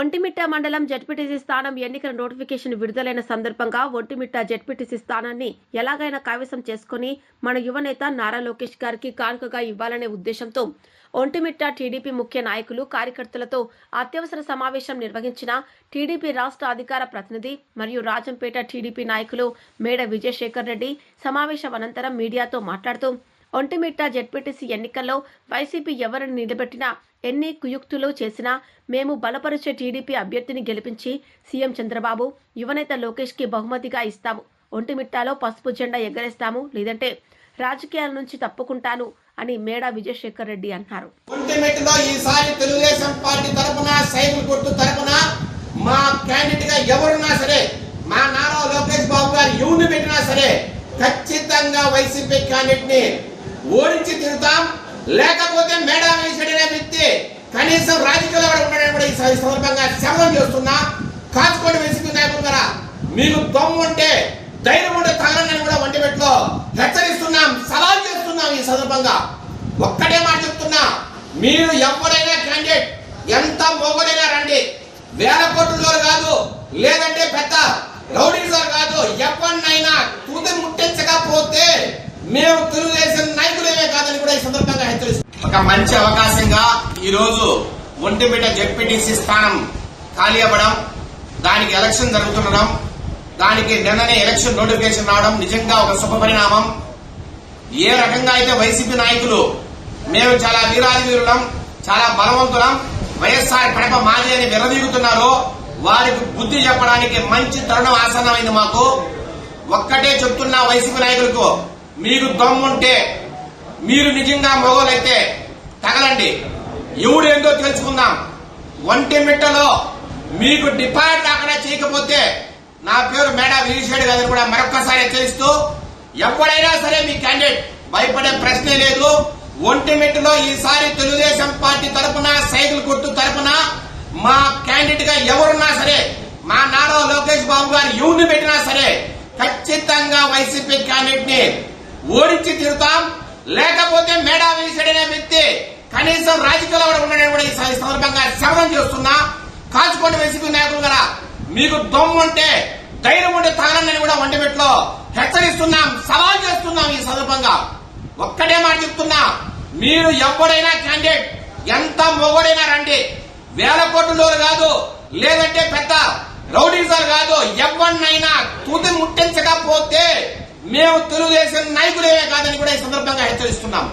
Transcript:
ఒంటిమిట్ట మండలం జడ్పీటీసీ స్థానం ఎన్నికల నోటిఫికేషన్ విడుదలైన సందర్భంగా ఒంటిమిట్ట జడ్పీటీసీ స్థానాన్ని ఎలాగైనా కైవసం చేసుకుని మన యువనేత నారా లోకేష్ గారికి కానుకగా ఇవ్వాలనే ఉద్దేశంతో ఒంటిమిట్ట టీడీపీ ముఖ్య నాయకులు కార్యకర్తలతో అత్యవసర సమావేశం నిర్వహించిన టీడీపీ రాష్ట్ర అధికార ప్రతినిధి మరియు రాజంపేట టీడీపీ నాయకులు మేడ విజయశేఖర్ రెడ్డి సమావేశం అనంతరం మీడియాతో మాట్లాడుతూ ఒంటిమిట్ట జెడ్పీటీసీ ఎన్నికల్లో వైసీపీ ఎవరిని నిలబెట్టినా ఎన్ని కుయుక్తులు చేసినా మేము బలపరిచే టీడీపీ అభ్యర్థిని గెలిపించి సీఎం చంద్రబాబు యువనేత లోకేష్కి బహుమతిగా ఇస్తాము. ఒంటిమిట్టాలో పసుపు జెండా ఎగరేస్తాము. లేదంటే రాజకీయాల నుంచి తప్పుకుంటాను అని మేడా విజయశేఖర్ రెడ్డి అన్నారు. ఒంటిమిట్టలో ఈసారి తెలుగుదేశం పార్టీ తరపున సైకిల్ గుర్తు తరపున మా క్యాండిడేట్గా ఎవరున్నా సరే మా నారా లోకేష్ బాబు గారు ఎవరిని పెట్టినా సరే ఖచ్చితంగా వైసీపీ క్యాండిడేట్ని ఓడించి తిరుగుతాం. లేకపోతే మేడా వేసాడు అనే వ్యక్తి కనీసం రాజకీయాల్లో కూడా ఉండడానికి కూడా ఈ సందర్భంగా శపథం చేస్తున్నా. కాచుకోండి వైసీపీ నాయకులు గారా మీకు దమ్ము ఉంటే ధైర్యం ఉంటే తగలని కూడా ఒంటిమిట్లో హెచ్చరిస్తున్నాం సవాల్ చేస్తున్నాం ఈ సందర్భంగా. ఒక్కటే మాట చెప్తున్నా. మీరు ఎవరైనా క్యాండిడేట్ ఎంత మొగడైనా రండి. వేల కోట్ల కాదు లేదంటే పెద్ద రౌడీ కాదు ఎవరినైనా తుది ముట్టించకపోతే మేము తెలుగుదేశం నాయకులేమే కాదని కూడా ఈ సందర్భంగా హెచ్చరిస్తున్నాం ఒక మంచి అవకాశంగా ఈరోజు రోజు ఒంటిమిట జెడ్పీటీసీ స్థానం ఖాళీ అవ్వడం దానికి ఎలక్షన్ జరుగుతుండడం దానికి నిన్ననే ఎలక్షన్ నోటిఫికేషన్ రావడం నిజంగా ఒక శుభ పరిణామం. ఏ రకంగా అయితే వైసీపీ నాయకులు మేము చాలా వీరాది వీరులం చాలా బలవంతులం వైఎస్ఆర్ కడప మాజీ అని విరదీగుతున్నారో వారికి బుద్ధి చెప్పడానికి మంచి తరుణం ఆసన్నమైంది మాకు. ఒక్కటే చెప్తున్నా వైసీపీ నాయకులకు మీరు దమ్ముంటే మీరు నిజంగా మొగోలైతే తగలండి. ఎవడేందో తెలుసుకుందాం. ఒంటి మిట్టలో మీకు డిపాజిట్ అక్కడ చేయకపోతే నా పేరు మేడా విరిషేడు గారు కూడా మరొక్కసారి తెలుస్తూ ఎవడైనా సరే మీ క్యాండిడేట్ భయపడే ప్రశ్నే లేదు. ఒంటిమిట్టలో ఈసారి తెలుగుదేశం పార్టీ తరపున సైకిల్ గుర్తు తరపున మా క్యాండిడేట్గా ఎవరున్నా సరే మా నారా లోకేష్ బాబు గారు ఎవరిని పెట్టినా సరే ఖచ్చితంగా వైసీపీ క్యాండిడేట్ని ఓడించి తిరుగుతాం లేకపోతే మేడా వేసాడనే వ్యక్తి కనీసం రాజకీయాల్లో కూడా ఉండడానికి కూడా ఈ సందర్భంగా శ్రవణం చేస్తున్నా. కాచుకోండి వైసీపీ నాయకులు కదా. మీకు దమ్ము ఉంటే ధైర్యం ఉంటే తగలని కూడా వంటిపెట్లో హెచ్చరిస్తున్నాం సవాల్ చేస్తున్నాం ఈ సందర్భంగా. ఒక్కటే మాట చెప్తున్నా. మీరు ఎవడైనా క్యాండిడేట్ ఎంత మొగడైనా రండి. వేల కోట్ల కాదు లేదంటే పెద్ద రౌడీసాలు కాదు ఎవరినైనా తూతి ముట్టించకపోతే మేము తెలుగుదేశం నాయకులే కాదని కూడా ఈ సందర్భంగా హెచ్చరిస్తున్నాం